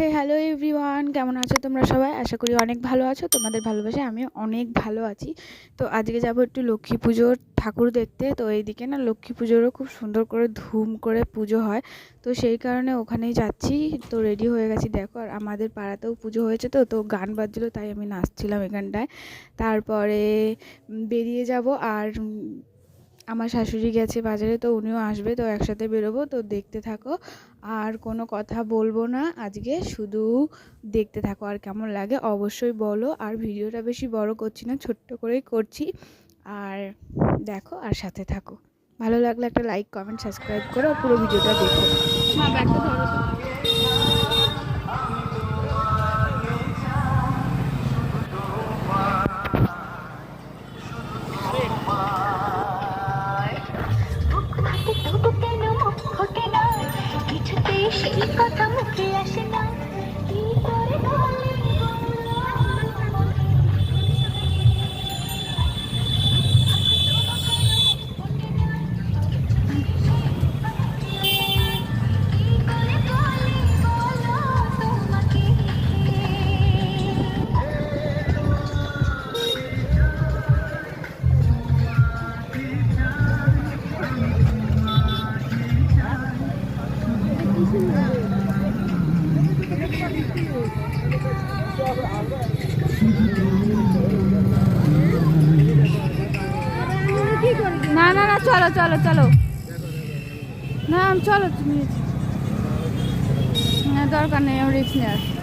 হে hello everyone কেমন আছো তোমরা সবাই? আশা করি অনেক ভালো আছো। তোমাদের ভালোবাসে আমি অনেক ভালো আছি। তো আজকে যাব একটু লক্ষ্মী পুজোর ঠাকুর দেখতে। তো এইদিকে না লক্ষ্মী পুজোরও খুব সুন্দর করে ধুম করে পুজো হয়। তো সেই কারণে ওখানেই যাচ্ছি। তো রেডি হয়ে গেছি। দেখো, আর আমাদের পাড়াতেও পুজো হয়েছে তো তো গান বাজছিলো, তাই আমি নাচছিলাম এখানটায়। তারপরে বেরিয়ে যাব। আর আমার শাশুড়ি গেছে বাজারে, তো উনিও আসবে, তো একসাথে বেরোবো, তো দেখতে থাকো। আর কোনো কথা বলব না, আজকে শুধু দেখতে থাকো, আর কেমন লাগে অবশ্যই বলো। আর ভিডিওটা বেশি বড় করছি না, ছোট্ট করেই করছি। আর দেখো, আর সাথে থাকো। ভালো লাগলে একটা লাইক কমেন্ট সাবস্ক্রাইব করো পুরো ভিডিওটা দেখো। কথা না না না চলো চলো চলো। না চলো তুমি দরকার নেই রিক্স নেওয়ার